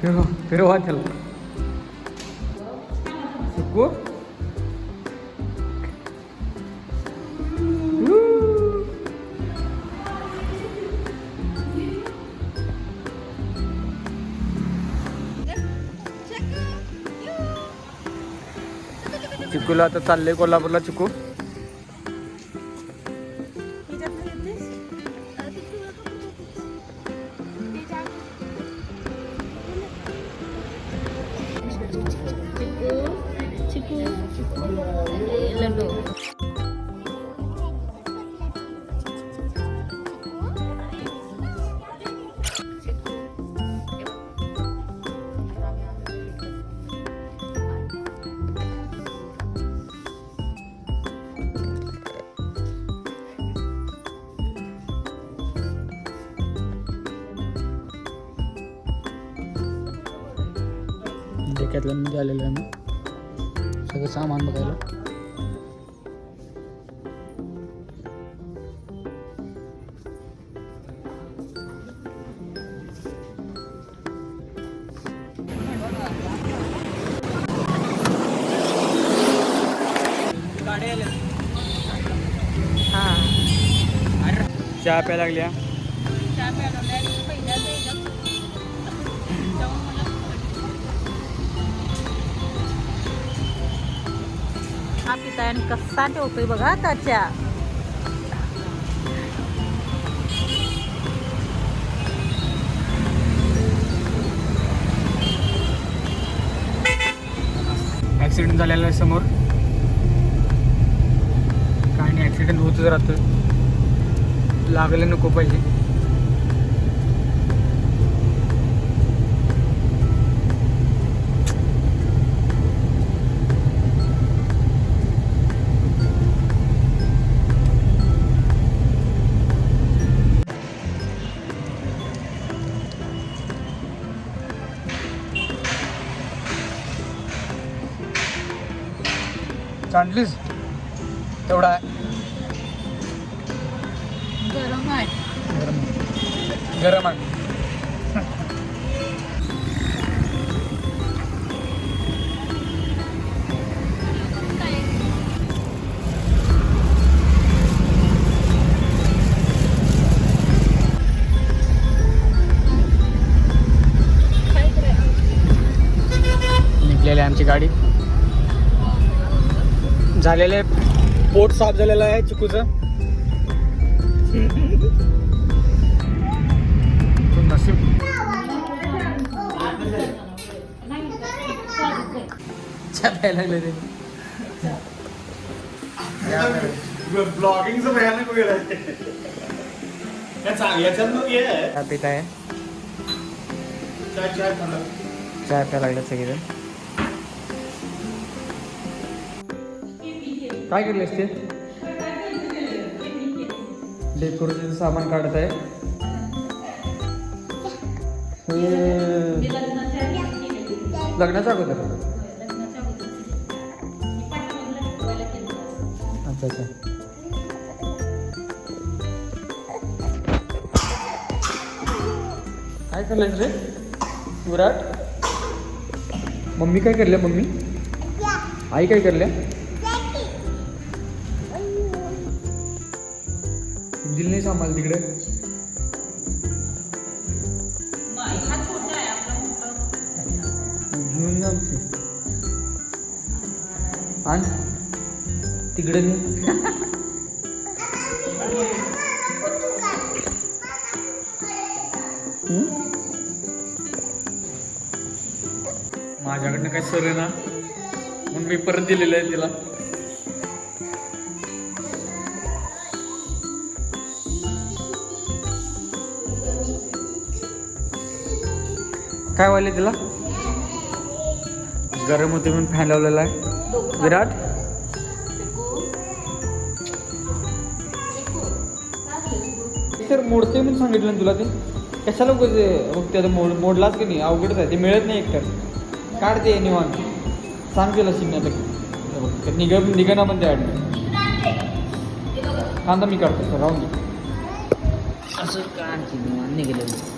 फिरवा फिरवा त्याला. सुकू? चिकूला आता चाललंय कोल्हापूरला चिकू. डेक्यातल्या मध्ये आलेलो आहे आम्ही सगळं सामान बघायला. चहा प्यायला लागल्या. हा पिताय आणि कसा ठेवतोय बघा त्याच्या. ॲक्सिडेंट झालेला आहे समोर. काय नाही ॲक्सिडेंट होतच राहतं लागलं नको पाहिजे सांडलीस तेवढा आहे. गरम आहे. गरम आहे आमची गाडी. झालेले पोट साफ झालेलं आहे चिकूचं. लागले ते. ब्लॉगिंगचं भयानक वेळ आहे. याच्यात मग आहे आहे. चाय चाय. चहा प्यायला लागले सगळेजण. काय केले असते? डेकोरेशन सामान काढत आहे. हे लग्नाच्या अगोदर? अच्छा अच्छा. काय करलं रे? विराट? मम्मी काय करल्या मम्मी? आई काय करल्या? दिल नाही सांभाळ तिकडे. घेऊन जा. आण. तिकडे नाही माझ्याकडनं काय सर आहे ना? म्हणून मी परत दिलेलं आहे तिला. काय व्हायला तिला? गरम होते म्हणून फॅन लावलेला आहे. विराट? तर मोडते म्हणून सांगितलं ना तुला ते. कशाला उगाच ते आता मोड मोडलाच की नाही? अवघडच आहे. ते मिळत नाही एकतर. काढ ते निवांत. सांग तिला शिकण्याचं निघ निघणं पण ते कांदा मी काढतो. सर राहून असं का आणखी निघालेलं?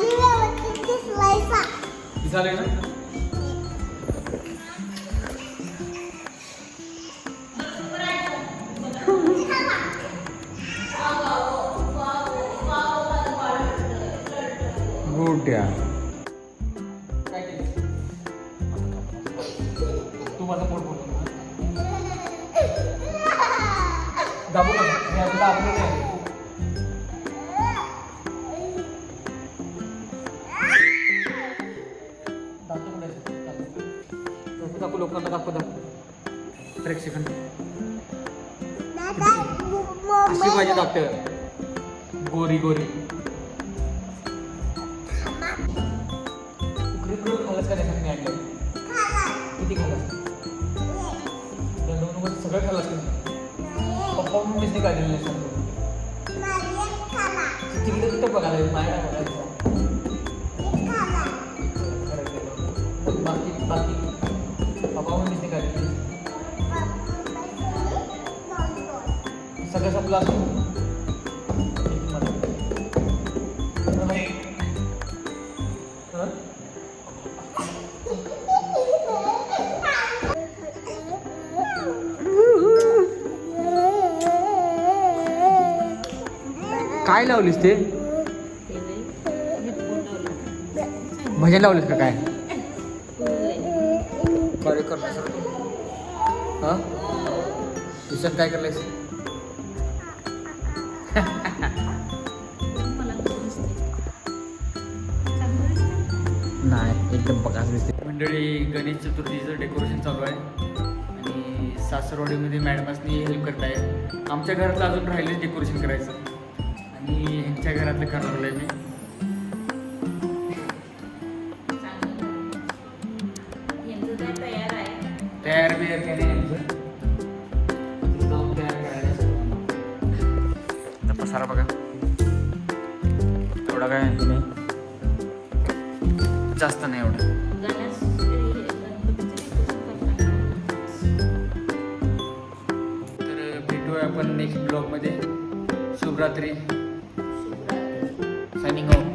व्यवस्थित झाले ना गोट्या दाखव. दाखव दाखव लोकांना दाखव दाखव. प्रेक्षकांना. दादा अशी पाहिजे डॉक्टर गोरी गोरी. उकडी उकडी खाल्लंस का नाही मी ऐकलं? किती दोन रुपये सगळं नाही? पप्पा मम्मीच काढलेलं नाही सांगतो तिकडे कुठं बघायला माया नाही बघायचं. सगळं काय लावलीस ते? भजन लावलीस का काय? कार्य करणार सर हां? दिवसात काय करलायस नाही एकदम बकास दिसते मंडळी गणेश चतुर्थीचं डेकोरेशन चालू आहे. आणि सासरवाडीमध्ये मॅडमासनी हेल्प करत आहे आमच्या घरातलं अजून राहिलेच डेकोरेशन करायचं. आणि ह्यांच्या घरातलं करणार आहे मी. तयार बियार काय जास्त नाही एवढं. तर भेटूया आपण नेक्स्ट ब्लॉगमध्ये शुभरात्री. Signing off